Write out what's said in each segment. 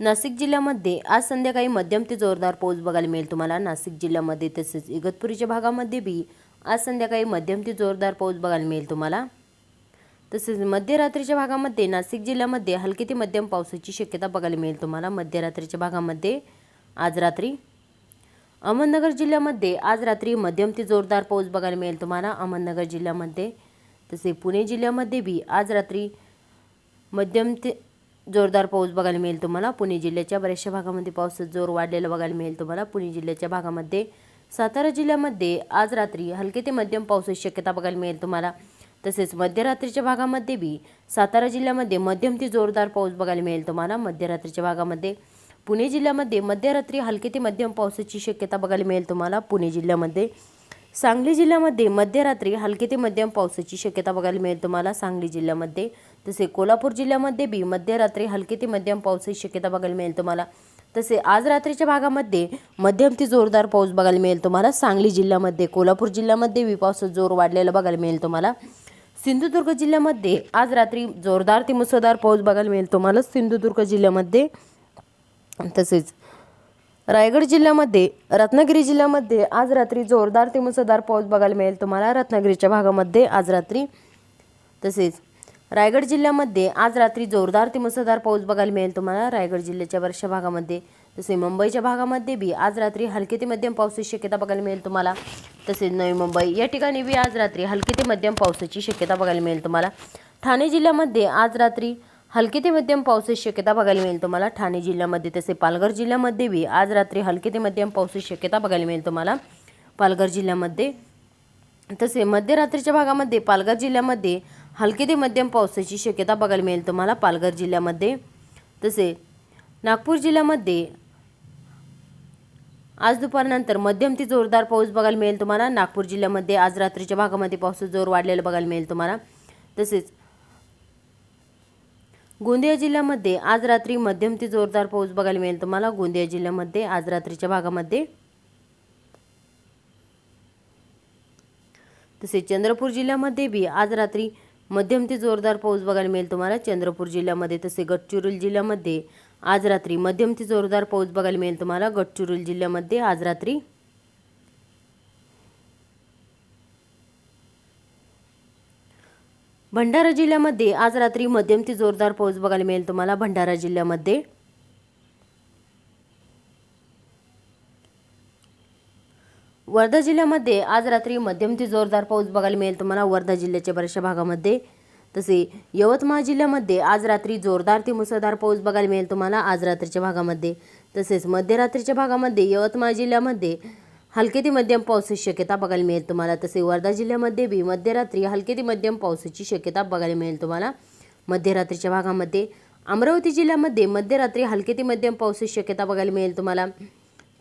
नाशिक जिल्ह्यामध्ये आज संध्याकाळी मध्यम ते जोरदार पाऊस बघायला मिळेल तुम्हाला. नाशिक जिल्ह्यामध्ये तसेच इगतपुरीच्या भागामध्ये बी आज संध्याकाळी मध्यम ते जोरदार पाऊस बघायला मिळेल तुम्हाला. तसेच मध्यरात्रीच्या भागामध्ये नाशिक जिल्ह्यामध्ये हलकी ते मध्यम पावसाची शक्यता बघायला मिळेल तुम्हाला. मध्यरात्रीच्या भागामध्ये आज रात्री अहमदनगर जिल्ह्यामध्ये आज रात्री मध्यम ते जोरदार पाऊस बघायला मिळेल तुम्हाला. अहमदनगर जिल्ह्यामध्ये तसे पुणे जिल्ह्यामध्ये बी आज रात्री मध्यम ते जोरदार पाऊस बघायला मिळेल तुम्हाला. पुणे जिल्ह्याच्या बऱ्याचशा भागामध्ये पावसाचा जोर वाढलेला बघायला मिळेल तुम्हाला. पुणे जिल्ह्याच्या भागामध्ये सातारा जिल्ह्यामध्ये आज रात्री हलके ते मध्यम पावसाची शक्यता बघायला मिळेल तुम्हाला. तसेच मध्यरात्रीच्या भागामध्ये बी सातारा जिल्ह्यामध्ये मध्यम ते जोरदार पाऊस बघायला मिळेल तुम्हाला. मध्यरात्रीच्या भागामध्ये पुणे जिल्ह्यामध्ये मध्यरात्री हलके ते मध्यम पावसाची शक्यता बघायला मिळेल तुम्हाला. पुणे जिल्ह्यामध्ये सांगली जिल्ह्यामध्ये मध्यरात्री हलके ते मध्यम पावसाची शक्यता बघायला मिळेल तुम्हाला. सांगली जिल्ह्यामध्ये तसे कोल्हापूर जिल्ह्यामध्ये बी मध्यरात्री हलके ते मध्यम पावसाची शक्यता बघायला मिळेल तुम्हाला. तसे आज रात्रीच्या भागामध्ये मध्यम ते जोरदार पाऊस बघायला मिळेल तुम्हाला. सांगली जिल्ह्यामध्ये कोल्हापूर जिल्ह्यामध्ये बी पावसाचा जोर वाढलेला बघायला मिळेल तुम्हाला. सिंधुदुर्ग जिल्ह्यामध्ये आज रात्री जोरदार ते मुसळधार पाऊस बघायला मिळेल तुम्हाला. सिंधुदुर्ग जिल्ह्यामध्ये तसेच रायगड जिल्ह्यामध्ये रत्नागिरी जिल्ह्यामध्ये आज रात्री जोरदार ते मुसळधार पाऊस बघायला मिळेल. तुम्हाला रत्नागिरीच्या भागामध्ये आज रात्री तसेच रायगड जिल्ह्यामध्ये आज रात्री जोरदार ते मुसळधार पाऊस बघायला मिळेल. तुम्हाला रायगड जिल्ह्याच्या वर्षा भागामध्ये तसे मुंबईच्या भागामध्ये बी आज रात्री हलके ते मध्यम पावसाची शक्यता बघायला मिळेल तुम्हाला. तसेच नवी मुंबई या ठिकाणी बी आज रात्री हलके ते मध्यम पावसाची शक्यता बघायला मिळेल तुम्हाला. ठाणे जिल्ह्यामध्ये आज रात्री हलके ते मध्यम पावसाची शक्यता बघायला मिळेल तुम्हाला. ठाणे जिल्ह्यामध्ये तसे पालघर जिल्ह्यामध्ये बी आज रात्री हलके ते मध्यम पावसाची शक्यता बघायला मिळेल तुम्हाला. पालघर जिल्ह्यामध्ये तसे मध्यरात्रीच्या भागामध्ये पालघर जिल्ह्यामध्ये हलके ते मध्यम पावसाची शक्यता बघायला मिळेल तुम्हाला. पालघर जिल्ह्यामध्ये तसे नागपूर जिल्ह्यामध्ये आज दुपारनंतर मध्यम ते जोरदार पाऊस बघायला मिळेल तुम्हाला. नागपूर जिल्ह्यामध्ये आज रात्रीच्या भागामध्ये पावसाचा जोर वाढलेला बघायला मिळेल तुम्हाला. तसेच गोंदिया जिल्ह्यामध्ये आज रात्री मध्यम ते जोरदार पाऊस बघायला मिळेल. तुम्हाला गोंदिया जिल्ह्यामध्ये आज रात्रीच्या भागामध्ये तसेच चंद्रपूर जिल्ह्यामध्ये बी आज रात्री मध्यम ते जोरदार पाऊस बघायला मिळेल तुम्हाला. चंद्रपूर जिल्ह्यामध्ये तसे गडचिरोली जिल्ह्यामध्ये आज रात्री मध्यम ते जोरदार पाऊस बघायला मिळेल तुम्हाला. गडचिरोली जिल्ह्यामध्ये आज रात्री भंडारा जिल्ह्यामध्ये आज रात्री मध्यम ते जोरदार पाऊस बघायला मिळेल तुम्हाला भंडारा जिल्ह्यामध्ये. वर्धा जिल्ह्यामध्ये आज रात्री मध्यम ते जोरदार पाऊस बघायला मिळेल तुम्हाला वर्धा जिल्ह्याच्या बऱ्याचशा भागामध्ये. तसे यवतमाळ जिल्ह्यामध्ये आज रात्री जोरदार ते मुसळधार पाऊस बघायला मिळेल तुम्हाला आज रात्रीच्या भागामध्ये. तसेच मध्यरात्रीच्या भागामध्ये यवतमाळ जिल्ह्यामध्ये हलके ते मध्यम पावसाची शक्यता बघायला मिळेल तुम्हाला. तसे वर्धा जिल्ह्यामध्ये बी मध्यरात्री हलके ते मध्यम पावसाची शक्यता बघायला मिळेल तुम्हाला. मध्यरात्रीच्या भागामध्ये अमरावती जिल्ह्यामध्ये मध्यरात्री हलके ते मध्यम पावसाची शक्यता बघायला मिळेल तुम्हाला.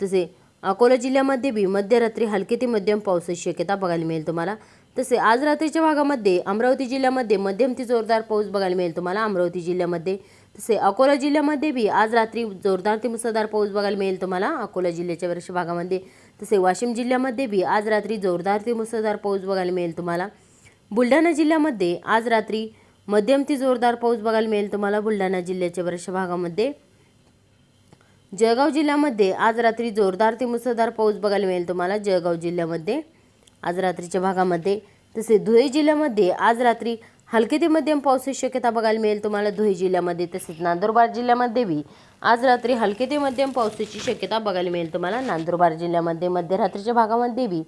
तसे अकोला जिल्ह्यामध्ये बी मध्यरात्री हलके ते मध्यम पावसाची शक्यता बघायला मिळेल तुम्हाला. तसे आज रात्रीच्या भागामध्ये अमरावती जिल्ह्यामध्ये मध्यम ते जोरदार पाऊस बघायला मिळेल तुम्हाला. अमरावती जिल्ह्यामध्ये तसे अकोला जिल्ह्यामध्ये बी आज रात्री जोरदार ते मुसळधार पाऊस बघायला मिळेल तुम्हाला. अकोला जिल्ह्याच्या वर्ष भागामध्ये तसे वाशिम जिल्ह्यामध्ये बी आज रात्री जोरदार ते मुसळधार पाऊस बघायला मिळेल तुम्हाला. बुलढाणा जिल्ह्यामध्ये आज रात्री मध्यम ते जोरदार पाऊस बघायला मिळेल तुम्हाला बुलढाणा जिल्ह्याच्या बऱ्याचशा भागामध्ये. जळगाव जिल्ह्यामध्ये आज रात्री जोरदार ते मुसळधार पाऊस बघायला मिळेल तुम्हाला जळगाव जिल्ह्यामध्ये. आज रात्रीच्या भागामध्ये तसे धुळे जिल्ह्यामध्ये आज रात्री हलके ते मध्यम पावसाची शक्यता बघायला मिळेल तुम्हाला धुळे जिल्ह्यामध्ये तसेच नंदुरबार जिल्ह्यामध्येही आज रात्री हलके ते मध्यम पावसाची शक्यता बघायला मिळेल तुम्हाला. नंदुरबार जिल्ह्यामध्ये मध्यरात्रीच्या भागामध्येही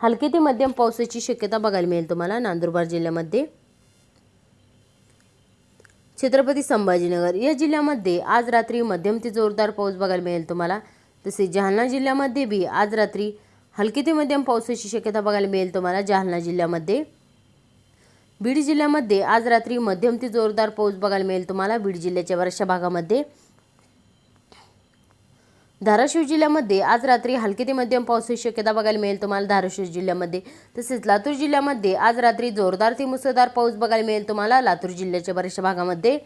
हलके ते मध्यम पावसाची शक्यता बघायला मिळेल तुम्हाला. नंदुरबार जिल्ह्यामध्ये छत्रपती संभाजीनगर या जिल्ह्यामध्ये आज रात्री मध्यम ते जोरदार पाऊस बघायला मिळेल तुम्हाला. तसेच जालना जिल्ह्यामध्ये बी आज रात्री हलकी ते मध्यम पावसाची शक्यता बघायला मिळेल तुम्हाला. जालना जिल्ह्यामध्ये बीड जिल्ह्यामध्ये आज रात्री मध्यम ते जोरदार पाऊस बघायला मिळेल तुम्हाला. बीड जिल्ह्याच्या बऱ्याचशा भागामध्ये धाराशिव जिल्ह्यामध्ये आज रात्री हलकी ते मध्यम पावसाची शक्यता बघायला मिळेल तुम्हाला. धाराशिव जिल्ह्यामध्ये तसेच लातूर जिल्ह्यामध्ये आज रात्री जोरदार ते मुसळधार पाऊस बघायला मिळेल तुम्हाला. लातूर जिल्ह्याच्या बऱ्याचशा भागामध्ये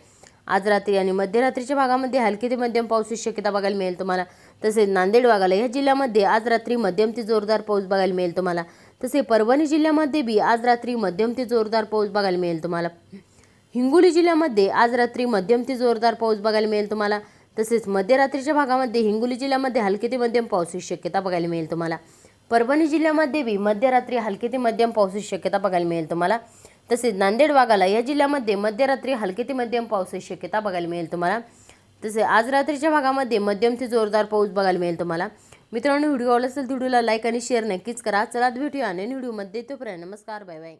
आज रात्री आणि मध्यरात्रीच्या भागामध्ये हलकी ते मध्यम पावसाची शक्यता बघायला मिळेल तुम्हाला. तसेच नांदेड वाघाला या जिल्ह्यामध्ये आज रात्री मध्यम ते जोरदार पाऊस बघायला मिळेल तुम्हाला. तसे परभणी जिल्ह्यामध्ये बी आज रात्री मध्यम ते जोरदार पाऊस बघायला मिळेल तुम्हाला. हिंगोली जिल्ह्यामध्ये आज रात्री मध्यम ते जोरदार पाऊस बघायला मिळेल तुम्हाला. तसेच मध्यरात्रीच्या भागामध्ये हिंगोली जिल्ह्यामध्ये हलके ते मध्यम पावसाची शक्यता बघायला मिळेल तुम्हाला. परभणी जिल्ह्यामध्ये बी मध्यरात्री हलके ते मध्यम पावसाची शक्यता बघायला मिळेल तुम्हाला. तसेच नांदेड वाघाला या जिल्ह्यामध्ये मध्यरात्री हलके ते मध्यम पावसाची शक्यता बघायला मिळेल तुम्हाला. तसे आज रात्रीच्या भागामध्ये मध्यम ते जोरदार पाऊस बघायला मिळेल तुम्हाला. मित्रांनो व्हिडिओ आवडला असेल तर व्हिडिओला लाईक आणि शेअर नक्कीच करा. चला भेटूया आणि व्हिडिओमध्ये. तोपर्यंत नमस्कार बाय बाय.